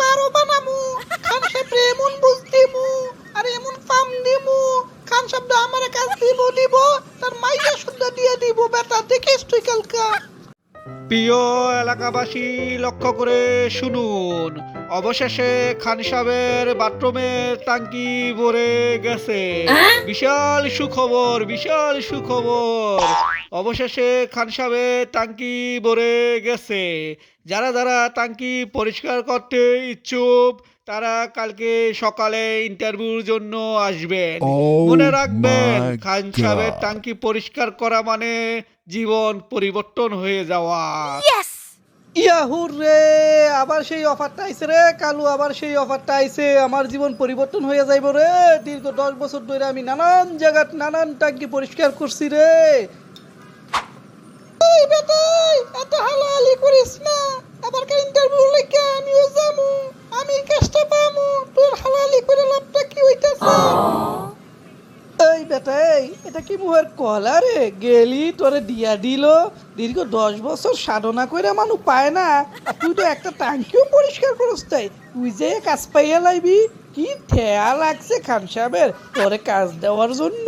পারো খান এমন বুঝ আর এমন পাম খান আমার দিব দিব তার শুদ্ধ দিয়ে দিব বেটা দেখিস তুই কালকা। প্রিয় এলাকাবাসী লক্ষ্য করে শুনুন। অবশেষে খান সাহেবের বাথরুমের টাঙ্কি ভরে গেছে। বিশাল সুখবর বিশাল সুখবর। অবশেষে খান সাহেবের টাঙ্কি ভরে গেছে। যারা যারা টাঙ্কি পরিষ্কার করতে ইচ্ছুক তারা কালকে সকালে ইন্টারভিউর জন্য আসবেন। Oh মনে রাখবেন খান সাহেবের. টাঙ্কি পরিষ্কার করা মানে জীবন পরিবর্তন হয়ে যাওয়া। ইয়াহুর রে আবার সেই অফারটা আইছে রে কালু আবার সেই অফারটা আইছে। আমার জীবন পরিবর্তন হয়ে যাইব রে। দীর্ঘ দশ বছর ধরে আমি নানান জায়গাত নানান টাঙ্কি পরিষ্কার করছি রে। এই এত হালাহালি করিস না। আবার ইন্টারভিউ লেখা আমিও যামু আমি কাজটা পামু তোর হালাহালি করে লাভটা কি হইতাছে? এই বেটাই এটা কি মুহের কলা রে? গেলি, তোরে দিয়া দিল। দীর্ঘ দশ বছর সাধনা করে মানুষ পায় না। তুই তো একটা টাঙ্কিও পরিষ্কার করস তাই। তুই যে কাজ পাইয়া লাইবি, কি ঠেয়া লাগছে খান সাহেবের, তোরে কাজ দেওয়ার জন্য।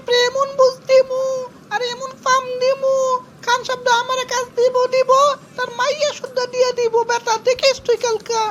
আপনি এমন বুঝ দিমু আর এমন পাম দিমু, খান শব্দ আমার কাজ দিব দিব, তার মাইয়া শুদ্ধ দিয়ে দিব, বেটা, দেখিস তুই কালকা।